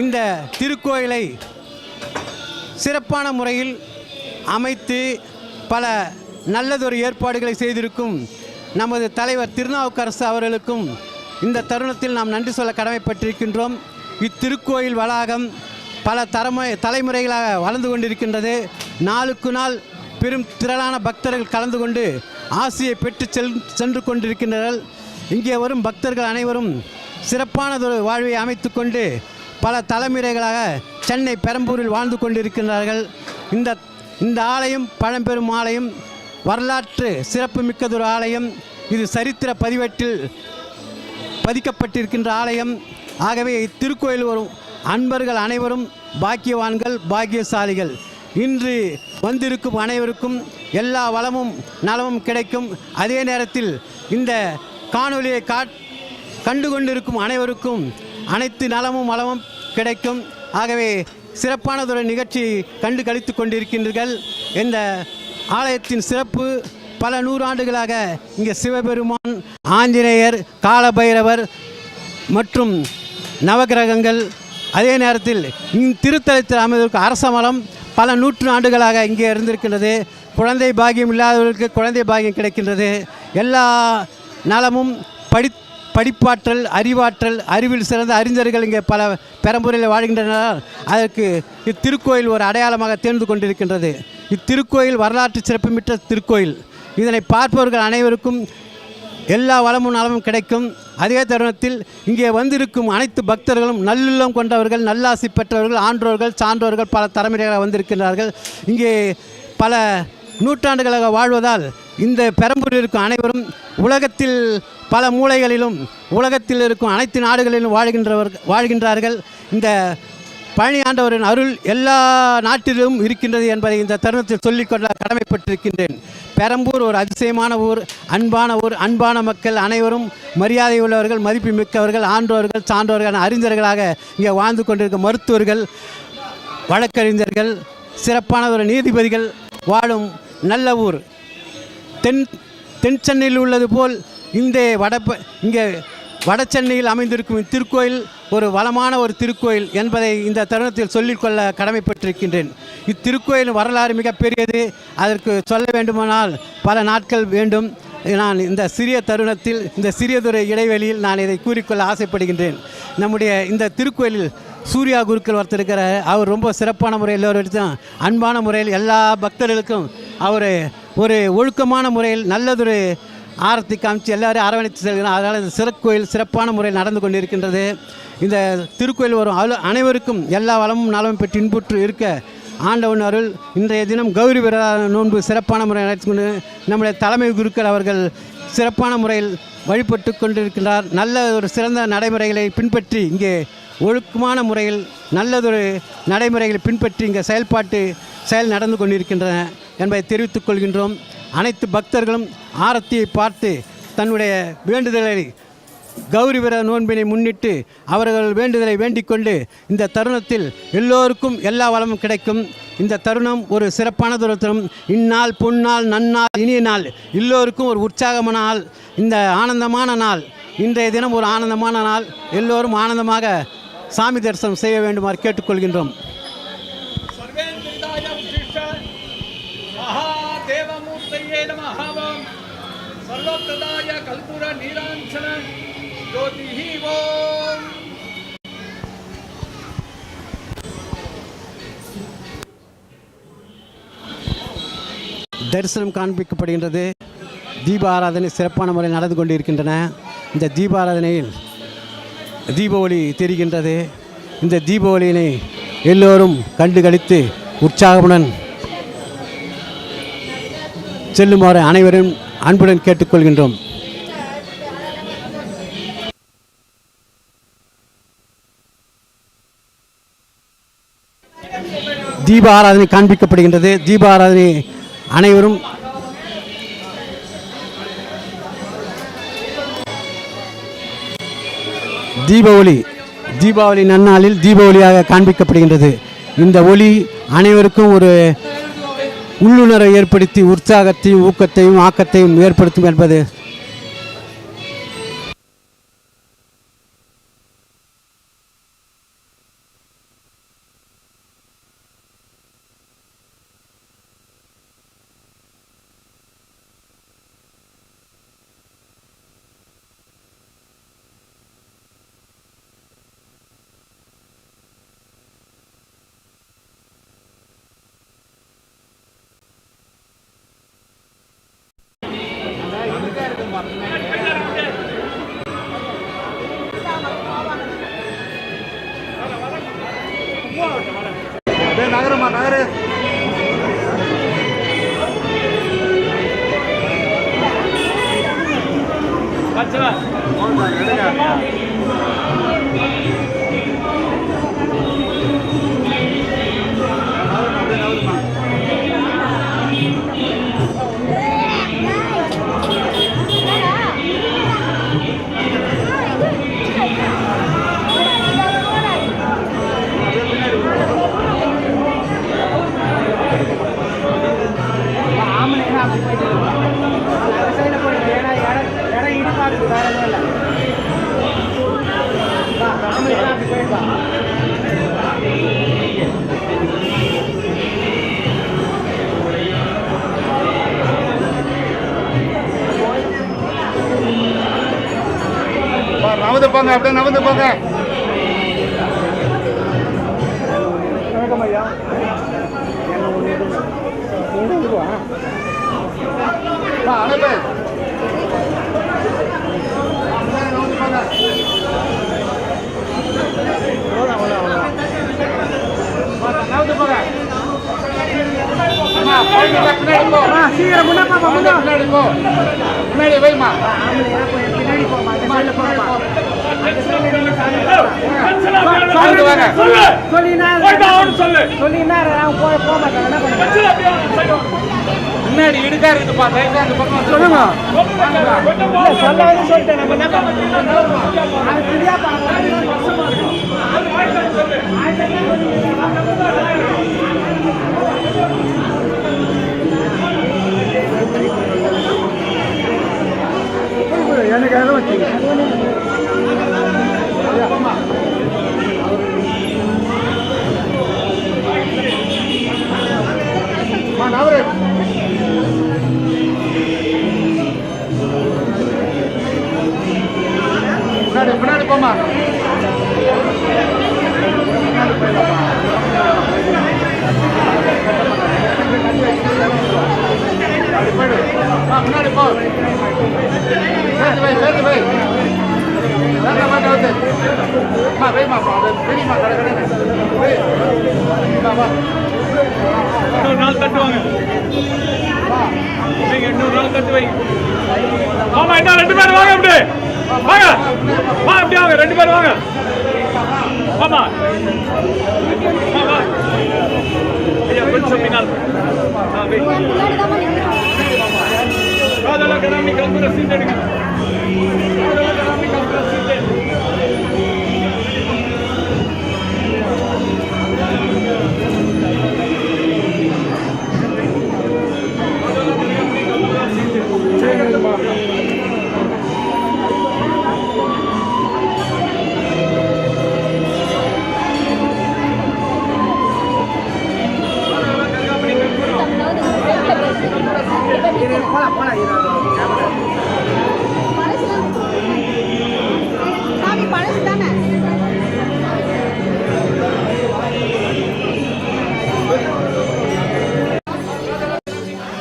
இந்த திருக்கோயிலை சிறப்பான முறையில் அமைத்து பல நல்லதொரு ஏற்பாடுகளை செய்திருக்கும் நமது தலைவர் திருநாவுக்கரசு அவர்களுக்கும் இந்த தருணத்தில் நாம் நன்றி சொல்ல கடமைப்பட்டிருக்கின்றோம். இத்திருக்கோயில் வளாகம் பல தரமுறை தலைமுறைகளாக வளர்ந்து கொண்டிருக்கின்றது. நாளுக்கு நாள் பெரும் திரளான பக்தர்கள் கலந்து கொண்டு ஆசியை பெற்று செல் சென்று கொண்டிருக்கின்றனர். இங்கே வரும் பக்தர்கள் அனைவரும் சிறப்பானதொரு வாழ்வை அமைத்துக்கொண்டு பல தலைமுறைகளாக சென்னை பெரம்பூரில் வாழ்ந்து கொண்டிருக்கின்றார்கள். இந்த இந்த ஆலயம் பழம்பெரும் ஆலயம் வரலாற்று சிறப்பு மிக்கதொரு ஆலயம். இது சரித்திர பதிவேட்டில் பதிக்கப்பட்டிருக்கின்ற ஆலயம். ஆகவே இத்திருக்கோயில் வரும் அன்பர்கள் அனைவரும் பாக்கியவான்கள் பாக்கியசாலிகள். இன்று வந்திருக்கும் அனைவருக்கும் எல்லா வளமும் நலமும் கிடைக்கும். அதே நேரத்தில் இந்த காணொலியை காட் கண்டு கொண்டிருக்கும் அனைவருக்கும் அனைத்து நலமும் வளமும் கிடைக்கும். ஆகவே சிறப்பானதொரு நிகழ்ச்சி கண்டு கழித்து கொண்டிருக்கின்றீர்கள். இந்த ஆலயத்தின் சிறப்பு பல நூறாண்டுகளாக இங்கே சிவபெருமான் ஆஞ்சநேயர் காலபைரவர் மற்றும் நவகிரகங்கள். அதே நேரத்தில் இந் திருத்தலத்தில் அமைந்திருக்கும் அரச மலம் பல நூற்று ஆண்டுகளாக இங்கே இருந்திருக்கின்றது. குழந்தை பாகியம் இல்லாதவர்களுக்கு குழந்தை பாகியம் கிடைக்கின்றது. எல்லா நலமும் படி படிப்பாற்றல் அறிவாற்றல் அறிவில் சிறந்த அறிஞர்கள் இங்கே பல பெரம்பூரில் வாழ்கின்றனர். அதற்கு இத்திருக்கோயில் ஒரு அடையாளமாக தேர்ந்து கொண்டிருக்கின்றது. இத்திருக்கோயில் வரலாற்று சிறப்புமிக்க திருக்கோயில். இதனை பார்ப்பவர்கள் அனைவருக்கும் எல்லா வளமும் நலமும் கிடைக்கும். அதே தருணத்தில் இங்கே வந்திருக்கும் அனைத்து பக்தர்களும் நல்லுள்ளம் கொண்டவர்கள் நல்லாசி பெற்றவர்கள் ஆன்றோர்கள் சான்றோர்கள் பல தலைமுறைகளாக வந்திருக்கிறார்கள் இங்கே பல நூற்றாண்டுகளாக வாழ்வதால் இந்த பெரம்பூரில் இருக்கும் அனைவரும் உலகத்தில் பல மூலைகளிலும் உலகத்தில் இருக்கும் அனைத்து நாடுகளிலும் வாழ்கின்றவர் வாழ்கின்றார்கள். இந்த பழனி ஆண்டவரின் அருள் எல்லா நாட்டிலும் இருக்கின்றது என்பதை இந்த தருணத்தில் சொல்லிக்கொள்ள கடமைப்பட்டிருக்கின்றேன். பெரம்பூர் ஒரு அதிசயமான ஊர் அன்பான ஊர் அன்பான மக்கள் அனைவரும் மரியாதை உள்ளவர்கள் மதிப்பு மிக்கவர்கள் ஆன்றோர்கள் சான்றோர்கள் அறிஞர்களாக இங்கே வாழ்ந்து கொண்டிருக்கும் மருத்துவர்கள் வழக்கறிஞர்கள் சிறப்பான ஒரு நீதிபதிகள் வாழும் நல்ல ஊர். தென் தென் சென்னையில் உள்ளது போல் இந்த வட இங்கே வட சென்னையில் அமைந்திருக்கும் இத்திருக்கோயில் ஒரு வளமான ஒரு திருக்கோயில் என்பதை இந்த தருணத்தில் சொல்லிக்கொள்ள கடமைப்பட்டிருக்கின்றேன். இத்திருக்கோயில் வரலாறு மிகப்பெரியது அதற்கு சொல்ல வேண்டுமானால் பல நாட்கள் வேண்டும். நான் இந்த சிறிய தருணத்தில் இந்த சிறியதொரு இடைவெளியில் நான் இதை கூறிக்கொள்ள ஆசைப்படுகின்றேன். நம்முடைய இந்த திருக்கோயிலில் சூர்யா குருக்கள் ஒருத்தர் இருக்கிறார். அவர் ரொம்ப சிறப்பான முறையில் எல்லோரிடத்தும் அன்பான முறையில் எல்லா பக்தர்களுக்கும் அவர் ஒரு ஒழுக்கமான முறையில் நல்லதொரு ஆரத்தி காமிச்சு எல்லாரும் அரவணைத்து செல்கிறார். அதனால் இந்த சிறக்கோயில் சிறப்பான முறையில் நடந்து கொண்டிருக்கின்றது. இந்த திருக்கோயில் வரும். அலு அனைவருக்கும் எல்லா வளமும் நலமும் பெற்று இன்புற்று இருக்க ஆண்டவன் அருள். இன்றைய தினம் கௌரி விரத நோன்பு சிறப்பான முறையில் நடத்தி கொண்டு நம்முடைய தலைமை குருக்கள் அவர்கள் சிறப்பான முறையில் வழிபட்டு கொண்டிருக்கின்றார். நல்ல ஒரு சிறந்த நடைமுறைகளை பின்பற்றி இங்கே ஒழுக்கமான முறையில் நல்லதொரு நடைமுறைகளை பின்பற்றி இங்கே செயல்பாட்டு செயல் நடந்து கொண்டிருக்கின்றன. என்பதை தெரிவித்துக் கொள்கின்றோம். அனைத்து பக்தர்களும் ஆரத்தியை பார்த்து தன்னுடைய வேண்டுதலை கௌரி விரத நோன்பினை முன்னிட்டு அவர்கள் வேண்டுதலை வேண்டிக்கொண்டு இந்த தருணத்தில் எல்லோருக்கும் எல்லா வளமும் கிடைக்கும். இந்த தருணம் ஒரு சிறப்பான தருணம். இந்நாள் பொன்னாள் நன்னாள் இனிய நாள் எல்லோருக்கும் ஒரு உற்சாகமான நாள். இந்த ஆனந்தமான நாள் இன்றைய தினம் ஒரு ஆனந்தமான நாள். எல்லோரும் ஆனந்தமாக சாமி தரிசனம் செய்ய வேண்டுமாறு கேட்டுக்கொள்கின்றோம். ಸರ್ವಪ್ರದಾಯ ಕಲ್ಪುರ ನೀರಾಂಚನ ಜ್ಯೋತಿ ಓಂ தரிசனம் காண்பிக்கப்படுகின்றது. தீபாராதனை சிறப்பான முறை நடந்து கொண்டிருக்கின்றன. இந்த தீபாராதனையில் ஆராதனையில் தெரிகின்றது. இந்த தீப எல்லோரும் கண்டு கழித்து உற்சாகமுடன் செல்லுமாறு அனைவரும் அன்புடன் கேட்டுக்கொள்கின்றோம். தீப ஆராதனை காண்பிக்கப்படுகின்றது. தீப ஆராதனை அனைவரும் தீப ஒளி தீபாவளி நன்னாளில் தீப ஒளியாக காண்பிக்கப்படுகின்றது. இந்த ஒளி அனைவருக்கும் ஒரு உள்ளுணர்வை ஏற்படுத்தி உற்சாகத்தையும் ஊக்கத்தையும் ஆக்கத்தையும் ஏற்படுத்தும் என்பது நகரமா நகரு. பச்சலா அப்படியே போங்க. அனுப்பு. நகர்ந்து போங்க. அம்மா, குழந்தைங்க பின்னாடி போ. முன்னாடி இடுக்கா இருக்குதுப்பா சைட்ல அந்த பக்கம் சொல்லுங்க அம்மா வைமா பெரியம்மா கடை கடை. வை வா வா இன்னொரு நாள் தட்டுவாங்க இன்னொரு நாள் தட்டு வைங்க ஆமா என்ன ரெண்டு பேரும் வாங்க அப்படி. வாங்க. வா அப்படி வாங்க. ரெண்டு பேரும் வாங்க. ஆமா வா, வா. ஐயா கொஞ்சம் பின்னால். வை. காதல கடாமி கல்புர சீட் எடுங்க.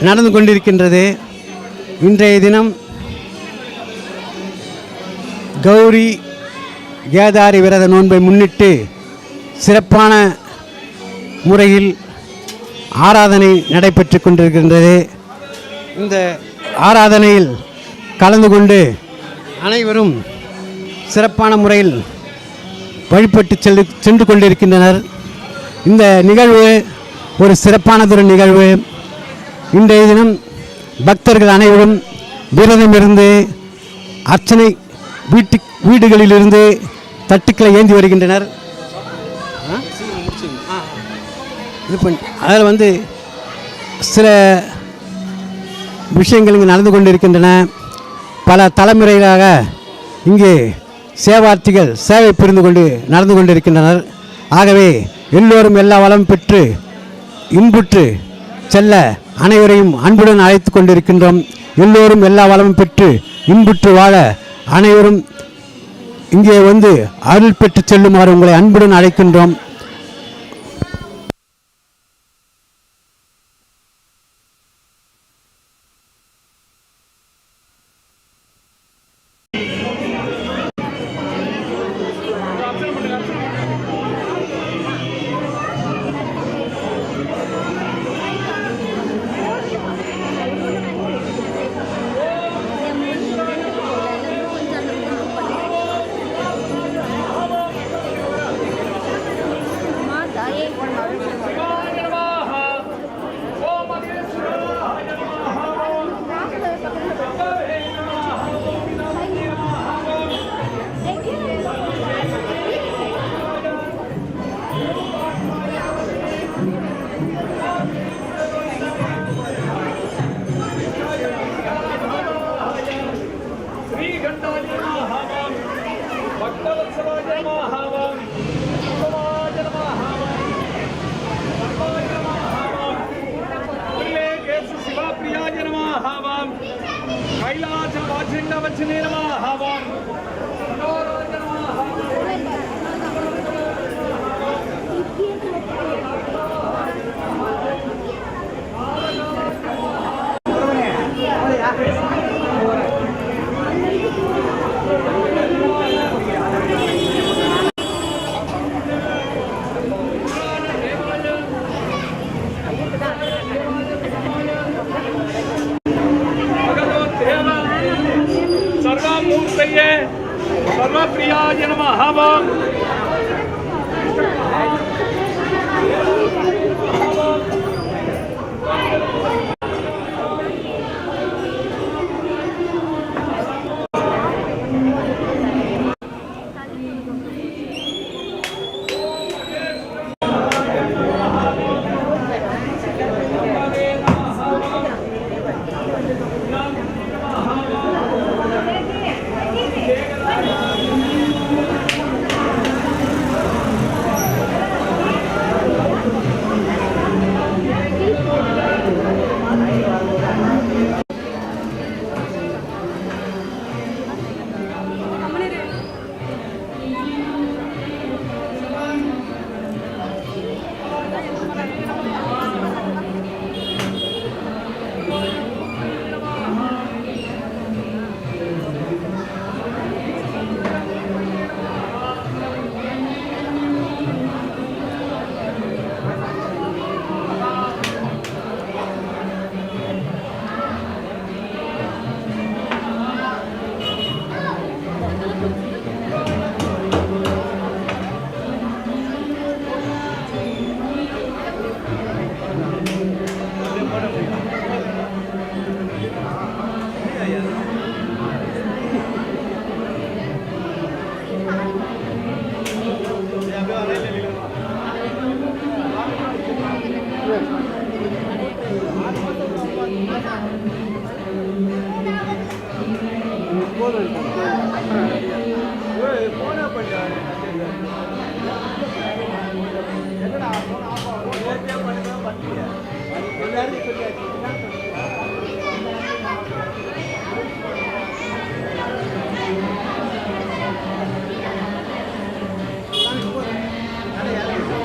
நடந்து கொண்டிருக்கின்றது. இன்றைய தினம் கௌரி கேதாரி விரத நோன்பை முன்னிட்டு சிறப்பான முறையில் ஆராதனை நடைபெற்று கொண்டிருக்கின்றது. இந்த ஆராதனையில் கலந்து கொண்டு அனைவரும் சிறப்பான முறையில் வழிபட்டு செல்லு சென்று கொண்டிருக்கின்றனர். இந்த நிகழ்வு ஒரு சிறப்பானதொரு நிகழ்வு. இன்றைய தினம் பக்தர்கள் அனைவரும் விரதமிருந்து அர்ச்சனை வீட்டு வீடுகளிலிருந்து தட்டுக்களை ஏந்தி வருகின்றனர். இது பண்ணி அதில் வந்து சில விஷயங்கள் இங்கு நடந்து கொண்டிருக்கின்றன. பல தலைமுறைகளாக இங்கே சேவார்த்திகள் சேவை புரிந்து கொண்டு நடந்து கொண்டிருக்கின்றனர். ஆகவே எல்லோரும் எல்லா வளம் பெற்று இன்புற்று செல்ல அனைவரையும் அன்புடன் அழைத்து கொண்டிருக்கின்றோம். எல்லோரும் எல்லா வளமும் பெற்று இன்புற்று வாழ அனைவரும் இங்கே வந்து அருள் பெற்று செல்லுமாறு உங்களை அன்புடன் அழைக்கின்றோம். వాచిండవచ్చిన మహావాన్ Thank you. विश्वप्रियाय नमः ஆமா போதும்